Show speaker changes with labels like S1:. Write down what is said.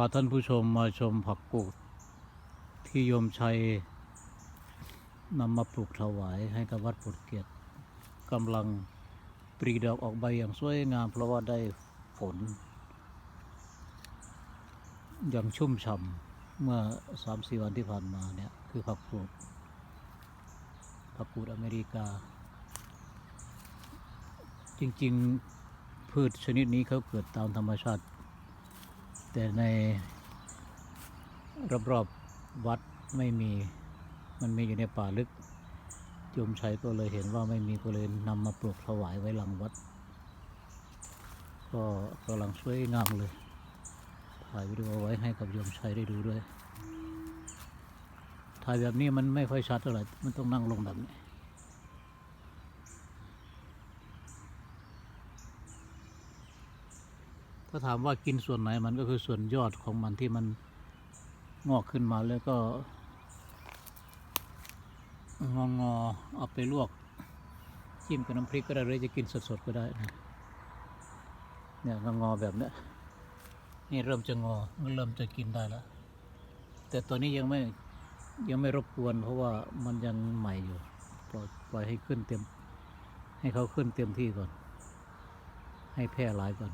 S1: าท่านผู้ชมมาชมผักกูด ที่โยมชัยนำมาปลูกถวายให้กับวัดปุดเกียรติกำลังปรีดอกออกใบอย่างสวยงาม เพราะว่าได้ฝนอย่างชุ่มฉ่ำเมื่อสามสี่วันที่ผ่านมาเนี่ย คือผักกูดผักกูดอเมริกา จริง ๆ พืชชนิดนี้เขาเกิดตามธรรมชาติ แต่ในรอบๆวัดไม่มี มันมีอยู่ในป่าลึกโยมชัยก็เลยเห็นว่าไม่มีก็เลยนำมาปลูกถวายไว้หลังวัด ก็กำลังสวยงามเลย ถ่ายวิดีโอไว้ให้กับโยมชัยได้ดูด้วย ถ่ายแบบนี้มันไม่ค่อยชัดเท่าไหร่ มันต้องนั่งลงแบบนี้ ถ้าถามว่ากินส่วนไหนมันก็คือส่วนยอดของมันที่มันงอกขึ้นมาแล้วก็งองอเอาไปลวกจิ้มกับน้ำพริกก็ได้หรือจะกินสดๆก็ได้นะเนี่ยงองอแบบนี้นี่เริ่มจะงอเริ่มจะกินได้แล้ว แต่ตอนนี้ยังไม่ยังไม่รบกวน เพราะว่ามันยังใหม่อยู่ปล่อยปล่อยให้ขึ้นเต็ม ให้เขาขึ้นเต็มที่ก่อน ให้แพร่หลายก่อน